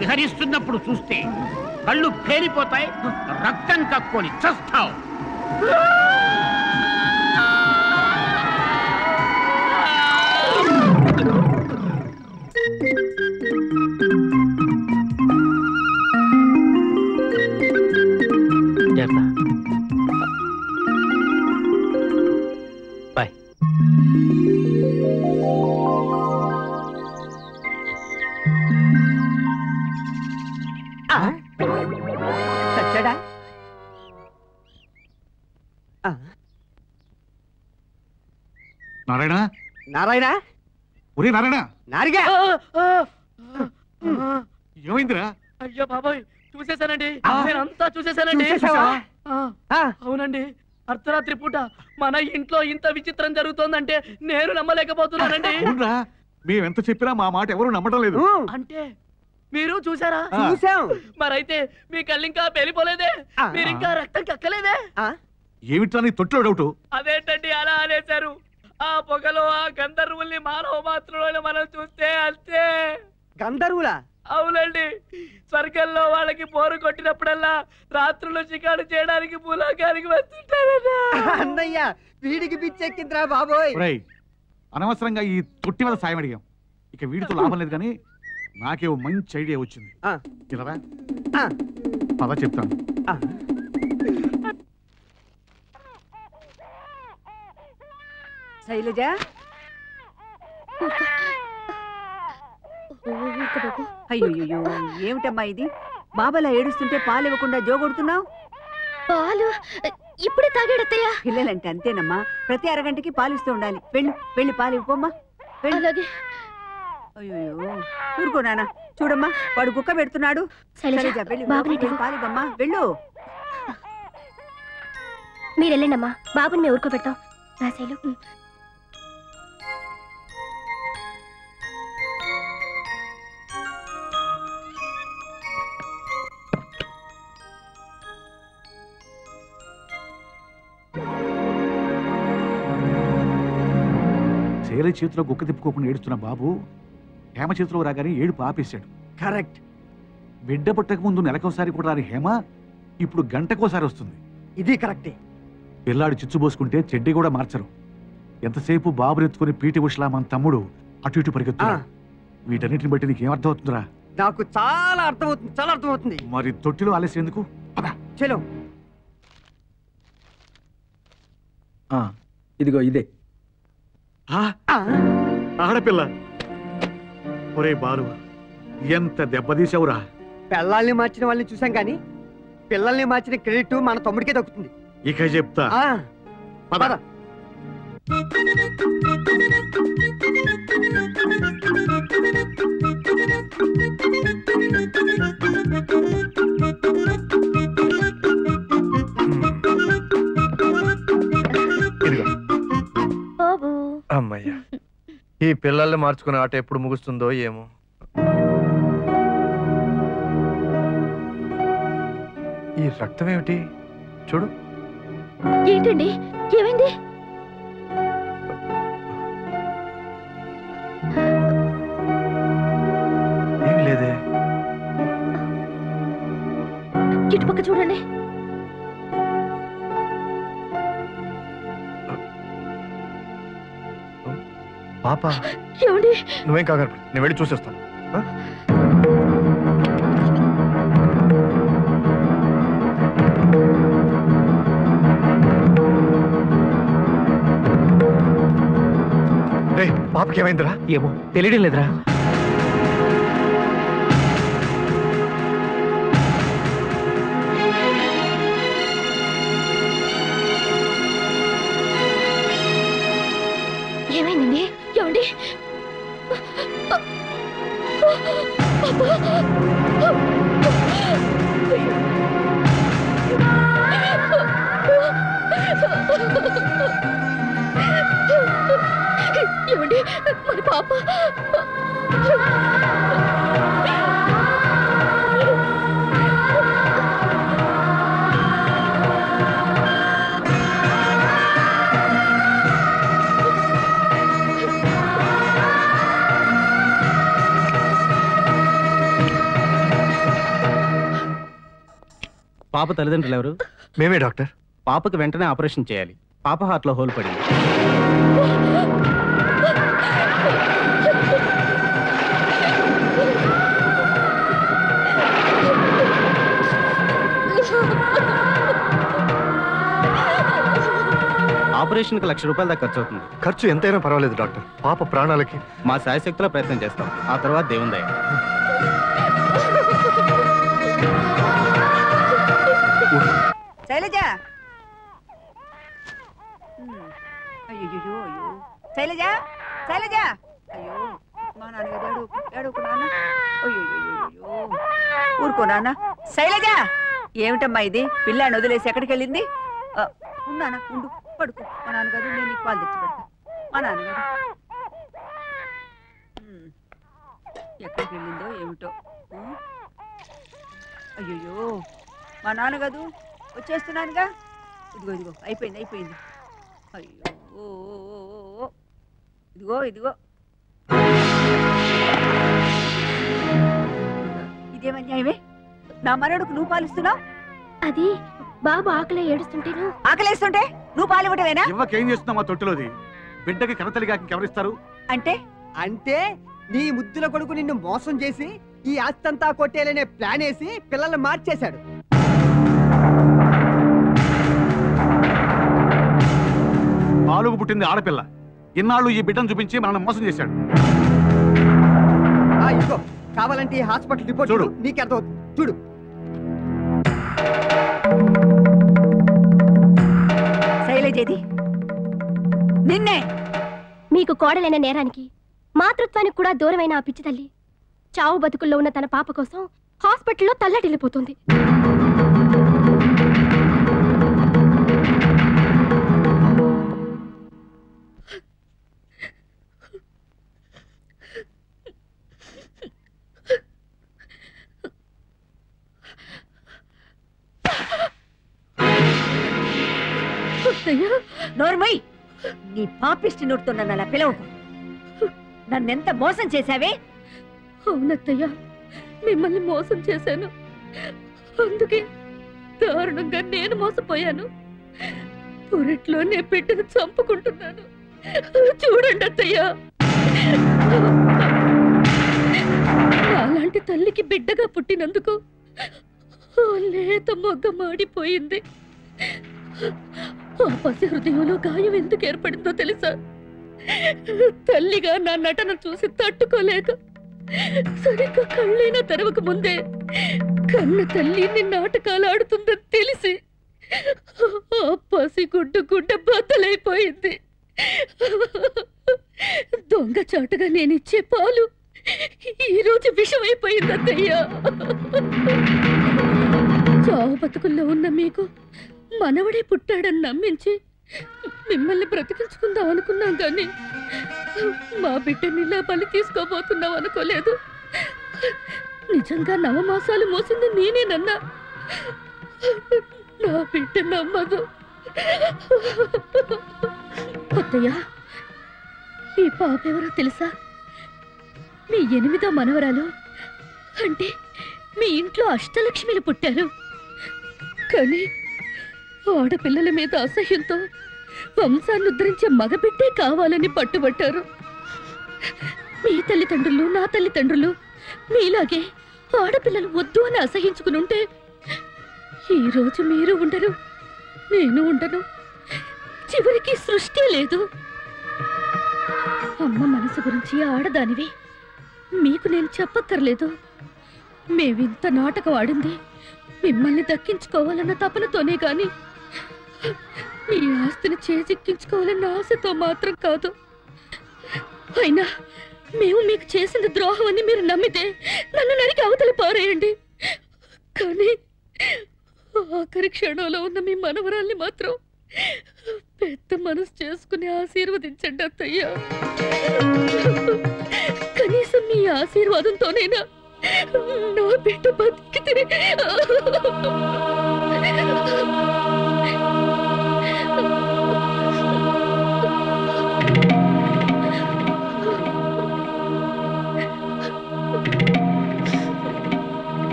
విహరిస్తున్నప్పుడు చూస్తే కళ్ళు పేలిపోతాయి రక్తం కక్కుని చస్తావు. నారాయణ? నారాయణ? ఒరే నారాయణ! నారిగా! ఏమైందిరా? అయ్యో బాబాయ్ చూసేశానండి. నేనంతా చూసేశానండి. చూసేశావా? ఆ, ఆ, అవునండి. అర్ధరాత్రి పూట మన ఇంట్లో ఇంత విచిత్రం జరుగుతోందంటే నేను నమ్మలేకపోతున్నానండి. మేమెంత చెప్పినా మా మాట ఎవరు నమ్మడం లేదు. అంటే మీరు చూసారా. చూసాం. మరైతే మీ కళ్ళు ఇంకా పెళ్ళిపోలేదే ఆ. మీరు ఇంకా రక్తం కక్కలేదే. ఆ, ఏమిట్రా నీ తొట్టిలో డౌట్? అదేంటండి అలా అనేశారు? ఆ పొగలో ఆ గంధర్వుల్ని మానవ మాత్రంలో మనం చూస్తే అంతే. గంధర్వులా? అవునండి. స్వర్గంలో వాళ్ళకి పోరు కొట్టినప్పుడల్లా రాత్రులు చికాడు చేయడానికి భూలోకానికి వస్తుంటారట. అన్నయ్య వీడికి పిచ్చెక్కిందిరా బాబోయ్. ఒరేయ్ అనవసరంగా ఈ తొట్టి మీద సాయం అడిగాం. ఇక వీడితో లాభం లేదు కానీ నాకే ఓ మంచి ఐడియా వచ్చింది. ఆ, ఇలా ఆ, పద చెప్తాను. ఆ. శైలజ? అయ్యో ఏమిటమ్మా ఇది? బాబాలా ఏడుస్తుంటే పాలు ఇవ్వకుండా జోగొడుతున్నావు? పాలు? ఇప్పుడే తాగాడత్తయ్య పిల్లలంటే అంతేనమ్మా. ప్రతి అరగంటకి పాలిస్తూ ఉండాలి. వెళ్ళు వెళ్ళి పాలు ఇవ్వమ్మా అయ్యో ఊరుకో నాన్న. చూడమ్మా వాడు కుక్క పెడుతున్నాడు. శైలజ, వెళ్ళి వెళ్ళి. మీరు వెళ్ళండమ్మా. బాబుని మేము రాసేలు శైల చేతిలో గుక్క తిప్పుకోకుండా ఏడుస్తున్న బాబు హేమ చేతిలో రాగానే ఏడుపు ఆపేశాడు. కరెక్ట్. బిడ్డ పుట్టక ముందు నెలకోసారి కూడా రాని హేమ ఇప్పుడు గంటకోసారి వస్తుంది. ఇది కరెక్టే. పిల్లాడు చిచ్చుబోసుకుంటే చెడ్డి కూడా మార్చరు. ఎంతసేపు బాబునెత్తుకుని పీటి ఉషలా మన తమ్ముడు అటు ఇటు పరిగెత్తున్నా వీటన్నిటిని బట్టి నీకేం అర్థమవుతుందిరా? నాకు చాలా అర్థమవుతుంది చాలా అర్థమవుతుంది. మరి తొట్టిలో ఆలస్యం ఎందుకు? పద. చలో. ఇదిగో ఇదే. ఆడపిల్ల. ఒరే బాలు ఎంత దెబ్బతీసావురా పిల్లల్ని మార్చిన వాళ్ళని చూసాం కానీ పిల్లల్ని మార్చిన క్రెడిట్ మన తమ్ముడికే దక్కుతుంది. ఇక చెప్తా. పద. పద. ఇదిగో అమ్మయ్యా. ఈ పిల్లల్ని మార్చుకునే ఆట ఎప్పుడు ముగుస్తుందో ఏమో. ఈ రక్తం ఏమిటి? చూడు. ఏంటండి? ఏమైంది? ఏం లేదే. ఇటుపక్క చూడండి. పాప. ఏమండి? నువ్వేం కాగలరు నేను వెళ్ళి చూసేస్తాను. పాపకి ఏమైందిరా? ఏమో తెలియడం లేదురా. పాప తల్లిదండ్రులు ఎవరు? మేమే డాక్టర్. పాపకు వెంటనే ఆపరేషన్ చేయాలి. పాప హార్ట్లో హోల్ పడింది. ఆపరేషన్కి లక్ష రూపాయల దాకా ఖర్చు అవుతుంది. ఖర్చు ఎంతైనా పర్వాలేదు డాక్టర్. పాప ప్రాణాలకి. మా శాయశక్తిలో ప్రయత్నం చేస్తాం. ఆ తర్వాత దేవుని శైలజ! శైలజ! అయ్యో మా నాన్నగారు ఏడు ఏడుకు నాన్న. అయ్యో ఊరుకో నాన్న. శైలజ! ఏమిటమ్మా ఇది? పిల్లాన్ని వదిలేసి ఎక్కడికి వెళ్ళింది? ఉన్నానా ఉండు పడుకో. మా నాన్నగారు నేను నీకు పాలు తెచ్చి పెడతా. మా నాన్నగారు ఎక్కడికి వెళ్ళిందో ఏమిటో. అయ్యో అయ్యయ్యో. మా నాన్న వచ్చేస్తున్నానుగా ఇదిగో ఇదిగో అయిపోయింది అయిపోయింది. అయ్యో. ఓ. ఇదిగో ఇదిగో. ఇదేమన్యాయమే నా మనడుకు నువ్వు పాలిస్తున్నావు అది బాబు ఆకలి ఏడుస్తుంటేను. ఆకలేస్తుంటే నువ్వు పాలివ్వటమేనా ఇవ్వకేం చేస్తున్నావు మా తొట్టులోది? బిడ్డకి కనతలిగా ఇంకెవరిస్తారు అంటే? అంటే నీ ముద్దుల కొడుకు నిన్ను మోసం చేసి ఈ ఆస్తంతా కొట్టేయాలనే ప్లాన్ వేసి పిల్లల్ని మార్చేశాడు. పాలుగు పుట్టింది ఆడపిల్ల. ఇన్నాళ్ళు ఈ బిడ్డను చూపించి మనల్ని మోసం చేశాడు. ఇదిగో కావాలంటే హాస్పిటల్ రిపోర్ట్ చూడు. నీకు అర్థమవుతుంది. చూడు. శైలజేది నిన్నే మీకు కోడలైన నేరానికి మాతృత్వానికి కూడా దూరమైన ఆ పిచ్చి తల్లి చావు బతుకుల్లో ఉన్న తన పాప కోసం హాస్పిటల్లో తల్లడిల్లిపోతుంది. నోర్మయ్ నీ పాపిష్టి నోటితో నన్ను అలా పిలవకు. నన్నెంత మోసం చేశావే? అవునత్తయ్య మిమ్మల్ని మోసం చేశాను. అందుకే దారుణంగా నేను మోసపోయాను. పొరట్లో నే బిడ్డను చంపుకుంటున్నాను. చూడండి అత్తయ్య. అలాంటి తల్లికి బిడ్డగా పుట్టినందుకు లేత మొగ్గ మాడిపోయింది. ఆ పసి హృదయంలో గాయం ఎందుకు ఏర్పడిందో తెలుసా? తల్లిగా నా నటన చూసి తట్టుకోలేక సరిగ్గా కళ్ళైనా తెరవక ముందే కన్న తల్లి నాటకాలు ఆడుతుందని తెలిసి ఆ పసి గుడ్డు గుడ్డ బద్దలైపోయింది. దొంగ చాటుగా నేను ఇచ్చే పాలు ఈ రోజు చావు బతుకుల్లో ఉన్న మీకు మనవడే పుట్టాడని నమ్మించి మిమ్మల్ని బ్రతికించుకుందాం అనుకున్నాం కానీ మా బిడ్డని ఇలా బలి తీసుకోబోతున్నాం అనుకోలేదు. నిజంగా నవమాసాలు మోసింది నేనేనన్నా. నా బిడ్డ నమ్మదు. కొత్తయ్య ఈ పాప ఎవరో తెలుసా? మీ ఎనిమిదో మనవరాలు. అంటే మీ ఇంట్లో అష్టలక్ష్మిలు పుట్టారు. కానీ ఆడపిల్లల మీద అసహ్యంతో వంశాన్ని ఉద్ధరించే మగబిడ్డే కావాలని పట్టుబట్టారు. మీ తల్లిదండ్రులు నా తల్లిదండ్రులు మీలాగే ఆడపిల్లలు వద్దు అని అసహించుకుని ఉంటే ఈరోజు మీరు ఉండరు నేను ఉండను. చివరికి సృష్టి లేదు. అమ్మ మనసు గురించి ఆడదానివి మీకు నేను చెప్పక్కర్లేదు. మేవింత నాటకం ఆడింది మిమ్మల్ని దక్కించుకోవాలన్న తపనతోనే కానీ మీ ఆస్తిని చేజిక్కించుకోవాలన్న ఆశతో మాత్రం కాదు. అయినా మేము మీకు చేసిన ద్రోహం అని మీరు నమ్మితే నన్ను నరికి అవతల పారేయండి. కానీ ఆఖరి క్షణంలో ఉన్న మీ మనవరాల్ని మాత్రం పెద్ద మనసు చేసుకుని ఆశీర్వదించండి అత్తయ్యా. కనీసం మీ ఆశీర్వాదంతోనైనా నా బిడ్డ బతికితే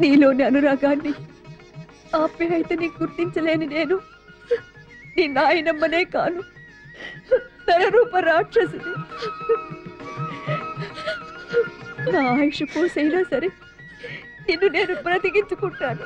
నీలోని అనురాగాన్ని ఆప్యాయతని గుర్తించలేని నేను. నీ నాయనమ్మనే కాను. నరరూప రాక్షసుని. నా ఆయుష్ పోసైనా సరే నిన్ను నేను బ్రతికించుకుంటాను.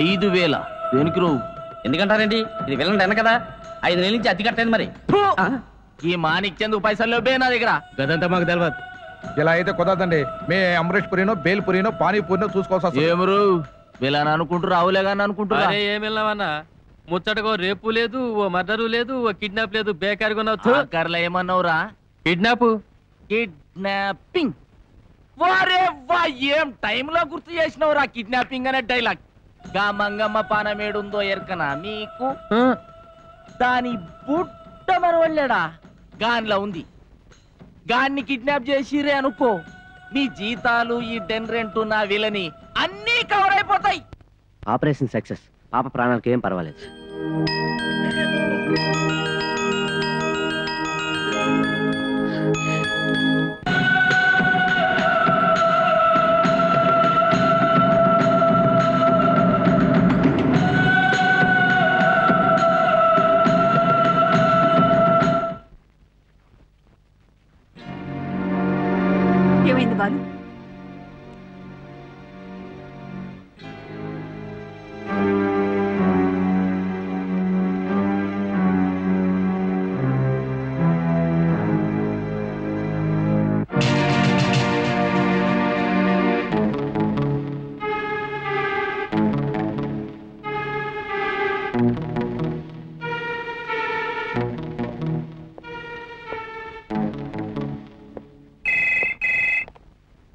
ఐదు వేల. దేనికి రావు ఎందుకంటారండి ఇది వెళ్ళండి కదా? ఐదు నెలల నుంచి అతి కట్టేది మరి. ఈ మాణిక్యందుకు పైసలు లేవే నా దగ్గర. గదంతా మాకు తెలియదు ఇలా అయితే కుదరదండి. మే అమరేష్ పురినో బేల్ పురినో పానీపూరినో చూసుకోవాల్సి వస్తుంది. ఏమరు? వీళ్ళని అనుకుంటారు రావులే కానీ అనుకుంటారు? అరే ఏం వెళ్ళామన్నా ముచ్చటకో రేపు లేదు ఓ మర్డరు లేదు ఓ కిడ్నాప్ లేదు బేకారిగా ఉన్నావు కర్ల ఏమన్నావురా? కిడ్నాప్? కిడ్నాపింగ్. వారే వా ఏం టైంలో గుర్తు చేసినవురా కిడ్నాపింగ్ అనే డైలాగ్? గా మంగమ్మ పానమేడుందో ఎరకనా మీకు దాని బుట్ట మనవళ్ళాడా గాన్లా ఉంది. గాన్ని కిడ్నాప్ చేసిరే అనుకో. మీ జీతాలు ఈ డెన్ రెంట్ నా విలని అన్నీ కవర్ అయిపోతాయి. Operation success. పాప ప్రాణాలకు ఏం పర్వాలేదు.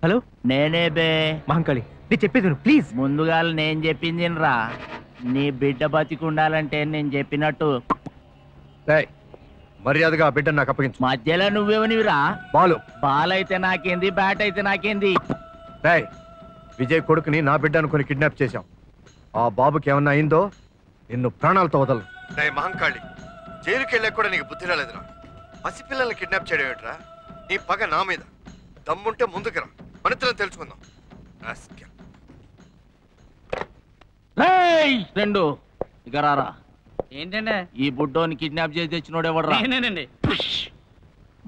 హలో? నేనే బే. మహంకాళి నేను చెప్పేది విను, ప్లీజ్. ముందుగా నేను చెప్పింది రా నీ బిడ్డ బతికుండాలంటే నేను చెప్పినట్టు. రేయ్, మర్యాదగా ఆ బిడ్డను నాకు అప్పగించు. మధ్యలో నువ్వేమనివిరా బాలు. బాల్ అయితే నాకేంది బ్యాట్ అయితే నాకేంది? రేయ్ విజయ్ కొడుకుని నా బిడ్డ అనుకుని కిడ్నాప్ చేశాం. ఆ బాబుకి ఏమన్నా అయిందో నిన్ను ప్రాణాలతో వదలను. రే మహంకాళి జైలుకి వెళ్ళాక కూడా నీకు బుద్ధి రాలేదురా. పసిపిల్లల్ని కిడ్నాప్ చేయడం ఏంట్రా? నీ పగ నా మీద. దమ్ముంటే ముందుకు రా. మనిద్దరం తెలుసుకుందాం! రెండు. ఇక రారా. ఏంటండి? ఈ బుడ్డోని కిడ్నాప్ చేసి తెచ్చినోడు ఎవడరా? నేనేనండి.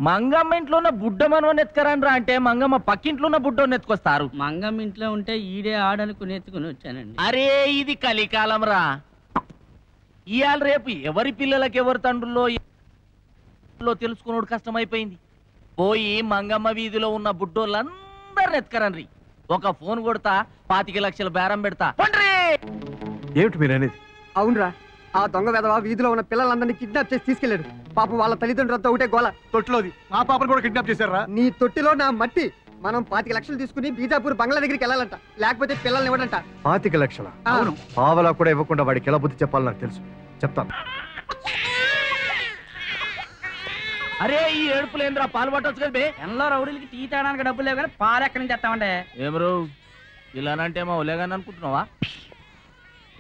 మంగమ్మ ఇంట్లో ఉన్న బుడ్డ మనవని ఎత్తుకరండ్రా అంటే మంగమ్మ పక్కింట్లో ఉన్న బుడ్డోని ఎత్తుకొస్తారు. మంగం ఇంట్లో ఉంటే ఈడే ఆడనుకుని ఎత్తుకుని వచ్చానండి. అరే ఇది కలికాలం రా ఇవాళ రేపు ఎవరి పిల్లలకి ఎవరి తండ్రుల్లో లో తెలుసుకున్నాడు కష్టమైపోయింది. పోయి మంగమ్మ వీధిలో ఉన్న బుడ్డోళ్ళందరిని ఎత్తుకరండ్రి ఒక ఫోన్ కొడతా పాతిక లక్షల బేరం పెడతా. ఏమిటి మీరు అనేది? అవునరా ఆ దొంగ వెధవ వీధిలో ఉన్న పిల్లలందరినీ కిడ్నాప్ చేసి తీసుకెళ్ళాడు పాపం వాళ్ళ తల్లిదండ్రులతో ఒకటే గోల. తొట్టిలోది. మా పాపను కూడా కిడ్నాప్ చేశారా? నీ తొట్టిలో నా మట్టి. మనం పాతిక లక్షలు తీసుకుని బీజాపూర్ బంగ్లా దగ్గరికి వెళ్ళాలంట. లేకపోతే పిల్లల్ని ఇవ్వడంట. పాతిక లక్షల? అవును. పావలా కూడా ఇవ్వకుండా వాడికి ఎలా బుద్ధి చెప్పాలో నాకు తెలుసు. చెప్తాను. అరే ఈ ఏడుపులేంద్రా పాలు పట్టొచ్చు కదా ఎన్నో రౌడీలకి టీ తాగడానికి డబ్బులు లేవు కానీ పాలు ఎక్కడి నుంచి తెస్తామండి ఏమరు ఇలానంటే మా ఒలేగాని అనుకుంటున్నావా?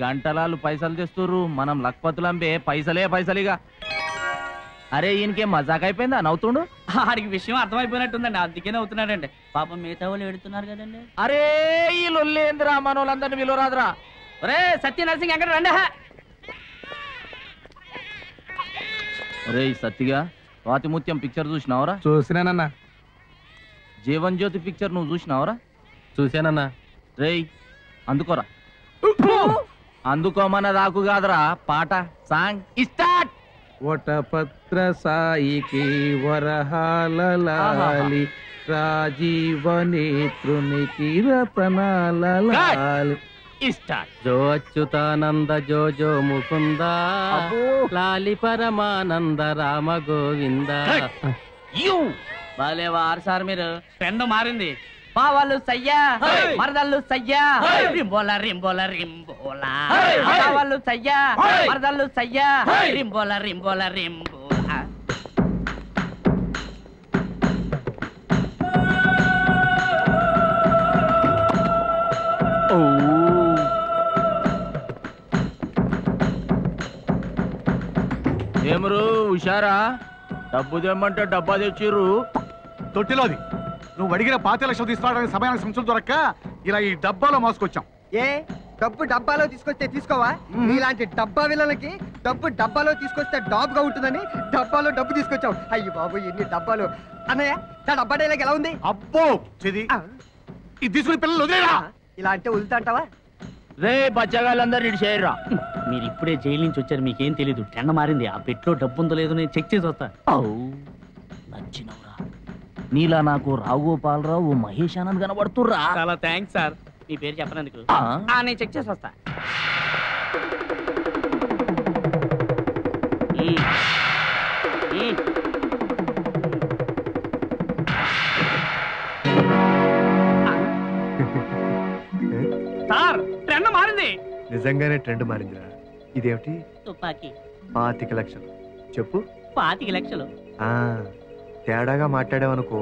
గంటలాలు పైసలు తెస్తుర్రు మనం లక్పతులంబే పైసలే పైసలిగా. అరే ఈయనకేం మజాక్ అయిపోయిందా? నవ్వుతుండు? ఆడికి విషయం అర్థమైపోయినట్టుందండి అందుకే నవ్వుతున్నాడండి. పాపం మిగతా వాళ్ళు ఎడుతున్నారు కదండి. అరే ఈ లొల్లేంద్రా మనోళ్ళందరినీ విలువరాదురా ఒరే సత్య నరసింగ్ ఎక్కడ రండి? రే సత్తిగా. స్వాతిముత్యం పిక్చర్ చూసినావరా? చూసినానన్నా. జీవన్ జ్యోతి పిక్చర్ నువ్వు చూసినావరా? చూశానన్నా రేయ్ అందుకోరా. అందుకోమన్న రాకు కాదురా పాట సాంగ్ స్టార్ట్ వటపత్ర సాయికి వరహాలి రాజీవ నేత్రునికి రతనాలి స్టార్ట్ జో అచ్యుతానంద జో జో ముకుంద లాలి పరమానంద రామ గోవింద. యూ. భలే వారు సార్ మీరు? ట్రెండ్ మారింది. పావాళ్ళు సయ్యా మరదళ్ళు సయ్యా. రింబోల రింబోల రింబోల. పావాళ్ళు సయ్యా మరదళ్ళు సయ్యా. రింబోల రింబోల రింబోల. ఏమరు హుషారా? డబ్బు తెమ్మంటే డబ్బా తెచ్చిర్రు. తొట్టిలోది. నువ్వు అడిగిన పాతి లక్షలు తీసుకోవడానికి సమయానికి సంచులు దొరక్క ఇలా ఈ డబ్బాలో మోసుకొచ్చాం. ఏ? డబ్బు డబ్బాలో తీసుకొస్తే తీసుకోవా? ఇలాంటి డబ్బా విలలకి డబ్బు డబ్బాలో తీసుకొస్తే డాబ్గా ఉంటుందని డబ్బాలో డబ్బు తీసుకొచ్చావు. అయ్యి బాబు ఎన్ని డబ్బాలు. అన్నయ్య నా డబ్బా డైలాగ్ ఎలా ఉంది? అబ్బో ఇది తీసుకుని పిల్లలు వదిలేరా? ఇలా అంటే వదులుతా అంటావా? రే బచ్చగాళ్ళందరూ ఇటు చేయరా. మీరు ఇప్పుడే జైలు నుంచి వచ్చారు మీకేం తెలీదు. టెండ మారింది. ఆ పెట్లో డబ్బు ఉందో లేదో నేను చెక్ చేసి వస్తా. నచ్చినవురా నీలా నాకు రావుగోపాలరావు మహేష్ ఆనంద్ కనబడుతుర్రా. చాలా థ్యాంక్స్ సార్. మీ పేరు చెప్పనందుకు. నేను చెక్ చేసి వస్తా. నిజంగానే ట్రెండ్ మారిందిరా. ఇదేమిటి? తుపాకీ. పాతిక లక్షలు. చెప్పు. పాతిక లక్షలు? ఆ తేడాగా మాట్లాడావనుకో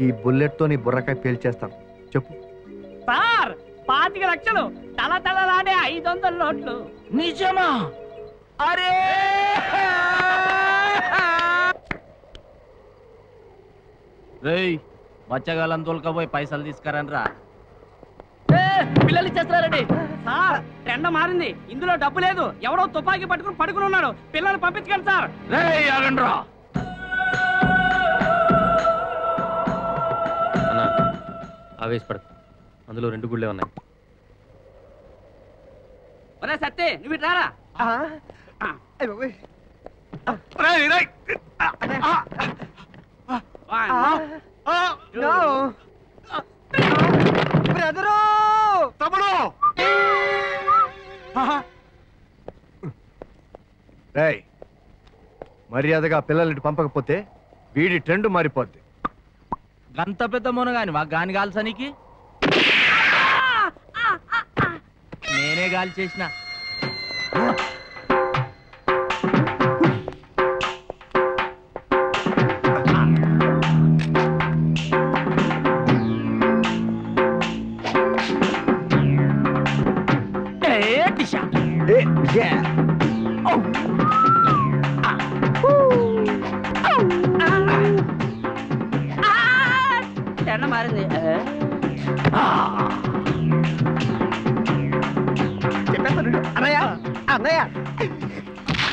ఈ బుల్లెట్తో నీ బుర్రకాయ పేల్చేస్తాను చెప్పు. సార్ పాతిక లక్షలు. తల తలలాడే ఐదు వందల నోట్లు. నిజమా? అరే! రేయ్ బచ్చగాళ్ళని తోలుకపోయి పైసలు తీసుకురండ్రా. పిల్లలు ఇచ్చేస్తారండి సార్ టెండ మారింది. ఇందులో డబ్బు లేదు. ఎవడో తుపాకీ పట్టుకుని పడుకుని ఉన్నాడు. పిల్లలు పంపించగలరు సార్. అన్నా ఆవేశపడకు. అందులో రెండు గుళ్ళే ఉన్నాయి. ఒరే సత్తే నువ్వు ఇటు రారా. బ్రదరు తమ్ముడు. రేయ్ మర్యాదగా పిల్లల్ని పంపకపోతే వీడి ట్రెండ్ మారిపోద్ది. గంత పెద్ద మునగాని మా గాని కాల్సనికి నేనే గాలి చేసిన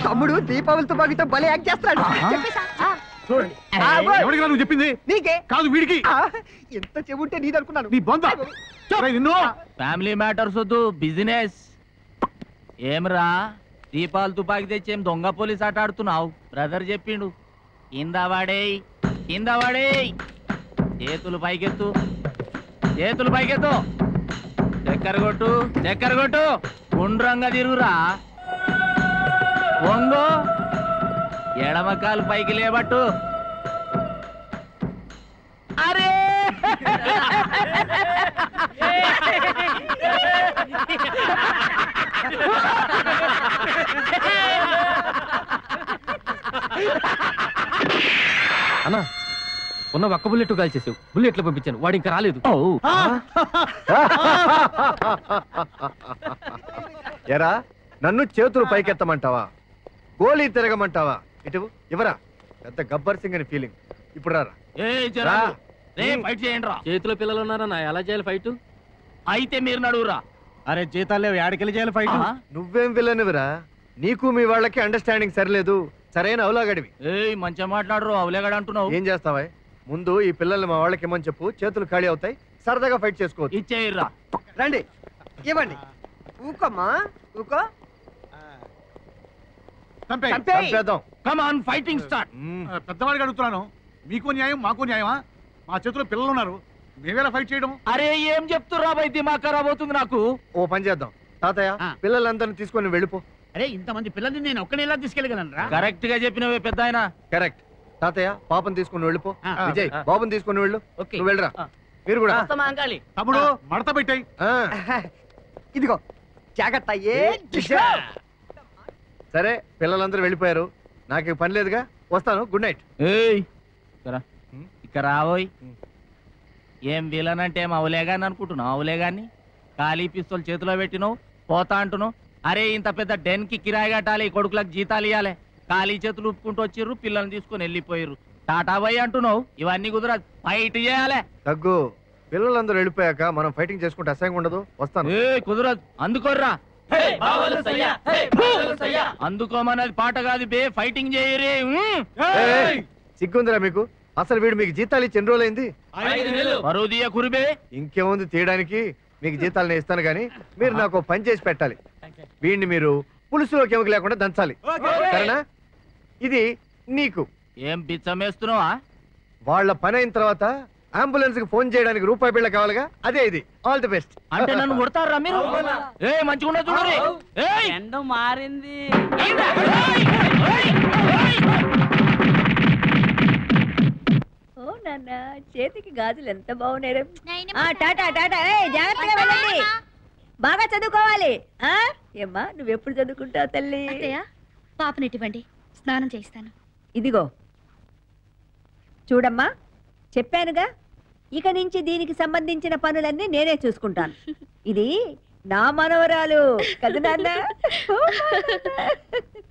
తమ్ముడు దీపావళి తుపాకీతో భలే యాక్ట్ చూడండి. ఎవరికి నువ్వు చెప్పింది? నీకే. కాదు వీడికి. ఎంత చెబుంటే నీదనుకున్నాను. నీ బొంద నిన్ను. ఫ్యామిలీ మ్యాటర్స్ వద్దు బిజినెస్ ఏమ్రా దీపాలు తుపాకి తెచ్చి ఏం దొంగ పోలీస్ ఆట ఆడుతున్నావు? బ్రదర్ చెప్పిండు. కింద వాడేయ్. చేతులు పైకెత్తు. చేతులు పైకెత్తు. చక్కెర కొట్టు చక్కెర కొట్టు. గుండ్రంగా తిరుగురా. వంగు ఎడమకాలు పైకి లేబట్టు అరే! అన్నా ఉన్న ఒక్క బుల్లెట్ కాల్చేసావు. బుల్లెట్లు పంపించాను. వాడు ఇంకా రాలేదు. ఎరా నన్ను చేతులు పైకెత్తమంటావా? గోళీ తిరగమంటావా? ఇటు ఇవరా పెద్ద గబ్బర్ సింగ్ అని ఫీలింగ్ ఇప్పుడు రారా. ఏ జరా రే ఫైట్ చేయండి రా చేతిలో పిల్లలు ఉన్నారా నా? ఎలా చేయాలి ఫైట్ అయితే మీరు నడువురా. అరే జీతాలు లేవు. ఏడకెళ్ళి చేయాలి ఫైట్ నువ్వేం విలనివిరా నీకు మీ వాళ్ళకి అండర్స్టాండింగ్ సరిలేదు. సరైన అవలాగడివి. ఏయ్ మంచిగా మాట్లాడరు. అవలేగాడు అంటున్నావు. ఏం చేస్తావా? ముందు ఈ పిల్లల్ని మా వాళ్ళకి ఇమ్మని చెప్పు. చేతులు ఖాళీ అవుతాయి. సరదాగా ఫైట్ చేసుకోవచ్చు. ఇచ్చేయర్రా రండి. ఇవ్వండి. ఊకోమ్మా. ఊకో. చంపేయ్. చంపేయ్. చంపేద్దాం. కమ్ ఆన్ ఫైటింగ్ స్టార్ట్ పెద్దవాడికి అడుగుతున్నాను. మీకు న్యాయం మాకు న్యాయమా? మా చేతిలో పిల్లలు ఉన్నారు. మేమేలా ఫైట్ చేయడం అరే ఏం చెప్తుర్రా బై దిమాగ్ ఖరాబ్ అవుతుంది నాకు. ఓ పని చేద్దాం. తాతయ్య. పిల్లలందరిని తీసుకొని వెళ్ళిపో. అరే ఇంతమంది పిల్లల్ని నేను ఒక్కనే ఎలా తీసుకెళ్ళగలను కరెక్ట్గా చెప్పినవే పెద్ద ఆయన కరెక్ట్. తాతయ్య పాపని తీసుకొని వెళ్ళిపో. విజయ్. బాబుని తీసుకొని వెళ్ళు. నువ్వు వెళ్ళరా. మీరు కూడా. తమ్ముడు మడత పెట్టాయి. ఇదిగో జాగ్రత్త ఏ సరే పిల్లలందరూ వెళ్ళిపోయారు. నాకు పని లేదుగా వస్తాను. గుడ్ నైట్ ఏయ్ ఇక్కడ హ్మ్. ఏం విలన్ అంటే ఏం అవలేగాని అనుకుంటున్నావు? అవలేగాని? ఖాళీ పిస్తోల్ చేతిలో పెట్టినావు పోతా అంటున్నావు. అరే ఇంత పెద్ద డెన్కి కిరాయి కట్టాలి కొడుకులకు జీతాలు ఇవ్వాలి ఖాళీ చేతులు ఉప్పుకుంటూ వచ్చిర్రు పిల్లల్ని తీసుకొని వెళ్ళిపోయారు టాటా బై అంటున్నావు ఇవన్నీ కుదర ఫైట్ చేయాలి. తగ్గు. పిల్లలందరూ వెళ్ళిపోయాక మనం ఫైటింగ్ చేసుకుంటే అసహ్యంగా ఉండదు. వస్తాను. కుదరదు. అందుకోర్రా. అందుకోమన్నది పాట కాదు బే ఫైటింగ్ చేయరే సిగ్గుందిరా మీకు? అసలు వీడు మీకు జీతాలు ఇచ్చి ఎన్ని రోజులైంది? తీయ కురిబే. ఇంకేముంది తీయడానికి? మీకు జీతాలు నేను ఇస్తాను కానీ మీరు నాకు పని చేసి పెట్టాలి. వీడిని మీరు పులుసులోకి ఎముక లేకుండా దంచాలి. సరేనా? ఇది నీకు. ఏం బిచ్చమేస్తున్నావా వాళ్ళ పని అయిన తర్వాత అంబులెన్స్కి ఫోన్ చేయడానికి రూపాయి బిళ్ళ కావాలిగా? అదే ఇది. ఆల్ ది బెస్ట్ అంటే నన్ను కొడతారా మీరు? ఏ మంచిగా చూడరి ఏయ్. ఎండ మారింది. ఓ నాన్న చేతికి గాజులు ఎంత బాగున్నాయి టాటా టాటా ఏయ్, జాగ్రత్తగా వెళ్ళండి. బాగా చదువుకోవాలి. ఆ? ఏమ్మా నువ్వెప్పుడు చదువుకుంటావు తల్లి? పాపనిటివ్వండి స్నానం చేయిస్తాను. ఇదిగో. చూడమ్మా చెప్పానుగా. ఇక నుంచి దీనికి సంబంధించిన పనులన్నీ నేనే చూసుకుంటాను. ఇది నా మనవరాలు కదా నాన్న?